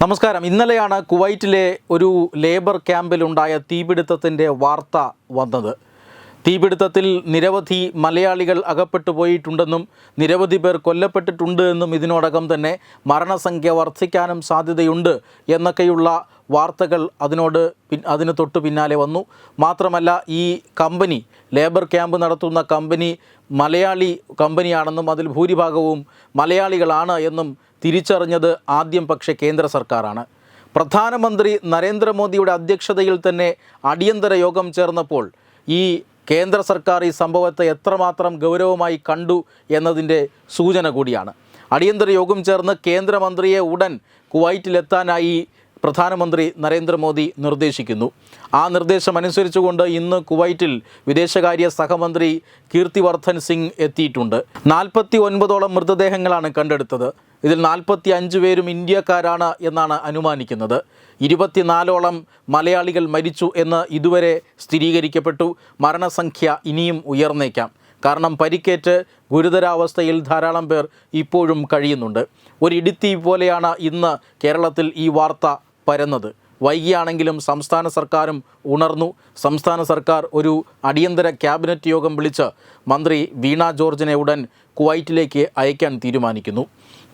നമസ്കാരം. ഇന്നലെയാണ് കുവൈറ്റിലെ ഒരു ലേബർ ക്യാമ്പിലുണ്ടായ തീപിടുത്തത്തിന്റെ വാർത്ത വന്നത്. തീപിടുത്തത്തിൽ നിരവധി മലയാളികൾ അകപ്പെട്ടു പോയിട്ടുണ്ടെന്നും നിരവധി പേർ കൊല്ലപ്പെട്ടിട്ടുണ്ട് എന്നും ഇതിനോടകം തന്നെ മരണസംഖ്യ വർദ്ധിക്കാനും സാധ്യതയുണ്ട് എന്നൊക്കെയുള്ള വാർത്തകൾ അതിനോട് അതിന് തൊട്ട് പിന്നാലെ വന്നു. മാത്രമല്ല ഈ കമ്പനി ലേബർ ക്യാമ്പ് നടത്തുന്ന കമ്പനി മലയാളി കമ്പനിയാണെന്നും അതിൽ ഭൂരിഭാഗവും മലയാളികളാണ് എന്നും തിരിച്ചറിഞ്ഞത് ആദ്യം പക്ഷേ കേന്ദ്ര സർക്കാരാണ്. പ്രധാനമന്ത്രി നരേന്ദ്രമോദിയുടെ അധ്യക്ഷതയിൽ തന്നെ അടിയന്തര യോഗം ചേർന്നപ്പോൾ ഈ കേന്ദ്ര സർക്കാർ ഈ സംഭവത്തെ എത്രമാത്രം ഗൗരവമായി കണ്ടു എന്നതിന്റെ സൂചന കൂടിയാണ്. അടിയന്തര യോഗം ചേർന്ന് കേന്ദ്രമന്ത്രിയെ ഉടൻ കുവൈറ്റിലെത്താനായി പ്രധാനമന്ത്രി നരേന്ദ്രമോദി നിർദ്ദേശിക്കുന്നു. ആ നിർദ്ദേശം അനുസരിച്ചുകൊണ്ട് ഇന്ന് കുവൈറ്റിൽ വിദേശകാര്യ സഹമന്ത്രി കീർത്തിവർദ്ധൻ സിംഗ് എത്തിയിട്ടുണ്ട്. നാൽപ്പത്തി ഒൻപതോളം മൃതദേഹങ്ങളാണ് കണ്ടെടുത്തത്. ഇതിൽ നാൽപ്പത്തി അഞ്ച് പേരും ഇന്ത്യക്കാരാണ് എന്നാണ് അനുമാനിക്കുന്നത്. ഇരുപത്തിനാലോളം മലയാളികൾ മരിച്ചു എന്ന് ഇതുവരെ സ്ഥിരീകരിക്കപ്പെട്ടു. മരണസംഖ്യ ഇനിയും ഉയർന്നേക്കാം. കാരണം പരിക്കേറ്റ് ഗുരുതരാവസ്ഥയിൽ ധാരാളം പേർ ഇപ്പോഴും കഴിയുന്നുണ്ട്. ഒരു ഇടുത്തി പോലെയാണ് ഇന്ന് കേരളത്തിൽ ഈ വാർത്ത പരന്നത്. വൈകിയാണെങ്കിലും സംസ്ഥാന സർക്കാരും ഉണർന്നു. സംസ്ഥാന സർക്കാർ ഒരു അടിയന്തര ക്യാബിനറ്റ് യോഗം വിളിച്ച് മന്ത്രി വീണ ജോർജിനെ ഉടൻ കുവൈറ്റിലേക്ക് അയക്കാൻ തീരുമാനിക്കുന്നു.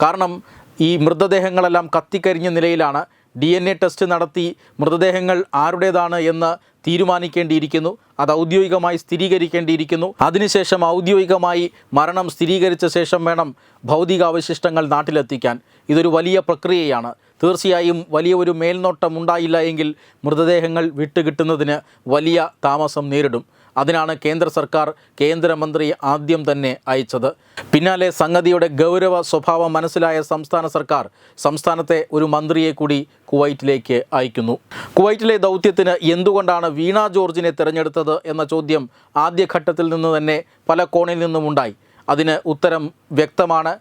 കാരണം ഈ മൃതദേഹങ്ങളെല്ലാം കത്തിക്കരിഞ്ഞ നിലയിലാണ് ഡി എൻ എ ടെസ്റ്റ് നടത്തി മൃതദേഹങ്ങൾ ആരുടേതാണ് എന്ന് തീരുമാനിക്കേണ്ടിയിരിക്കുന്നു. അത് ഔദ്യോഗികമായി സ്ഥിരീകരിക്കേണ്ടിയിരിക്കുന്നു. അതിനുശേഷം ഔദ്യോഗികമായി മരണം സ്ഥിരീകരിച്ച ശേഷം വേണം ഭൗതികാവശിഷ്ടങ്ങൾ നാട്ടിലെത്തിക്കാൻ. ഇതൊരു വലിയ പ്രക്രിയയാണ്. തീർച്ചയായും വലിയ ഒരു മേൽനോട്ടം ഉണ്ടായില്ല എങ്കിൽ മൃതദേഹങ്ങൾ വിട്ടുകിട്ടുന്നതിന് വലിയ താമസം നേരിടും. അതിനാണ് കേന്ദ്ര സർക്കാർ കേന്ദ്രമന്ത്രി ആദ്യം തന്നെ അയച്ചത്. പിന്നാലെ സംഗതിയുടെ ഗൗരവ സ്വഭാവം മനസ്സിലായ സംസ്ഥാന സർക്കാർ സംസ്ഥാനത്തെ ഒരു മന്ത്രിയെ കൂടി കുവൈറ്റിലേക്ക് അയക്കുന്നു. കുവൈറ്റിലെ ദൗത്യത്തിന് എന്തുകൊണ്ടാണ് വീണ ജോർജിനെ തിരഞ്ഞെടുത്തത് എന്ന ചോദ്യം ആദ്യഘട്ടത്തിൽ നിന്ന് തന്നെ പല കോണിൽ നിന്നും ഉണ്ടായി. അതിന് ഉത്തരം വ്യക്തമാണ്.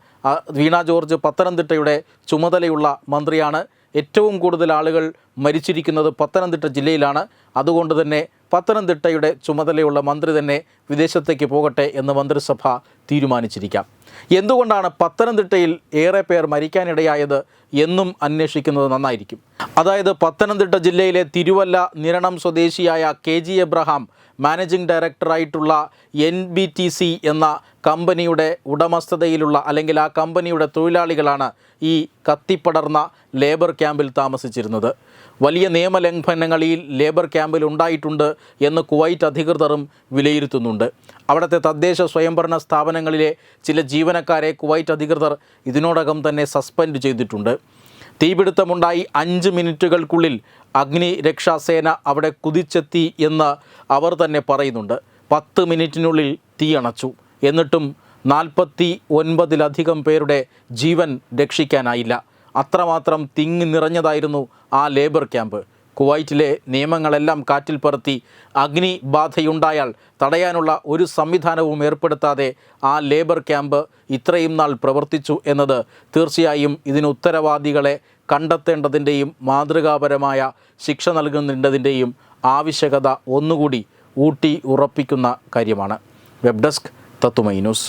വീണ ജോർജ് പത്തനംതിട്ടയുടെ ചുമതലയുള്ള മന്ത്രിയാണ്. ഏറ്റവും കൂടുതൽ ആളുകൾ മരിച്ചിരിക്കുന്നത് പത്തനംതിട്ട ജില്ലയിലാണ്. അതുകൊണ്ട് തന്നെ പത്തനംതിട്ടയുടെ ചുമതലയുള്ള മന്ത്രി തന്നെ വിദേശത്തേക്ക് പോകട്ടെ എന്ന് മന്ത്രിസഭ തീരുമാനിച്ചിരിക്കാം. എന്തുകൊണ്ടാണ് പത്തനംതിട്ടയിൽ ഏറെ പേർ മരിക്കാനിടയായത് എന്നും അന്വേഷിക്കുന്നത് നന്നായിരിക്കും. അതായത് പത്തനംതിട്ട ജില്ലയിലെ തിരുവല്ല നിരണം സ്വദേശിയായ കെ ജി എബ്രഹാം മാനേജിംഗ് ഡയറക്ടറായിട്ടുള്ള എൻ ബി ടി സി എന്ന കമ്പനിയുടെ ഉടമസ്ഥതയിലുള്ള അല്ലെങ്കിൽ ആ കമ്പനിയുടെ തൊഴിലാളികളാണ് ഈ കത്തിപ്പടർന്ന ലേബർ ക്യാമ്പിൽ താമസിച്ചിരുന്നത്. വലിയ നിയമലംഘനങ്ങൾ ഈ ലേബർ ക്യാമ്പിൽ ഉണ്ടായിട്ടുണ്ട് എന്ന് കുവൈറ്റ് അധികൃതരും വിലയിരുത്തുന്നുണ്ട്. അവിടുത്തെ തദ്ദേശ സ്വയംഭരണ സ്ഥാപനങ്ങളിലെ ചില ജീവനക്കാരെ കുവൈറ്റ് അധികൃതർ ഇതിനോടകം തന്നെ സസ്പെൻഡ് ചെയ്തിട്ടുണ്ട്. തീപിടുത്തമുണ്ടായി അഞ്ച് മിനിറ്റുകൾക്കുള്ളിൽ അഗ്നി രക്ഷാസേന അവിടെ കുതിച്ചെത്തി എന്ന് അവർ തന്നെ പറയുന്നുണ്ട്. പത്ത് മിനിറ്റിനുള്ളിൽ തീ അണച്ചു. എന്നിട്ടും നാൽപ്പത്തി ഒൻപതിലധികം പേരുടെ ജീവൻ രക്ഷിക്കാനായില്ല. അത്രമാത്രം തിങ്ങി നിറഞ്ഞതായിരുന്നു ആ ലേബർ ക്യാമ്പ്. കുവൈറ്റിലെ നിയമങ്ങളെല്ലാം കാറ്റിൽ പറത്തി അഗ്നി ബാധയുണ്ടായാൽ തടയാനുള്ള ഒരു സംവിധാനവും ഏർപ്പെടുത്താതെ ആ ലേബർ ക്യാമ്പ് ഇത്രയും നാൾ പ്രവർത്തിച്ചു എന്നത് തീർച്ചയായും ഇതിന് ഉത്തരവാദികളെ കണ്ടെത്തേണ്ടതിന്റെയും മാതൃകാപരമായ ശിക്ഷ നൽകുന്നതിന്റെയും ആവശ്യകത ഒന്നുകൂടി ഊട്ടി ഉറപ്പിക്കുന്ന കാര്യമാണ്. വെബ് ഡെസ്ക് തത്തുമൈ ന്യൂസ്.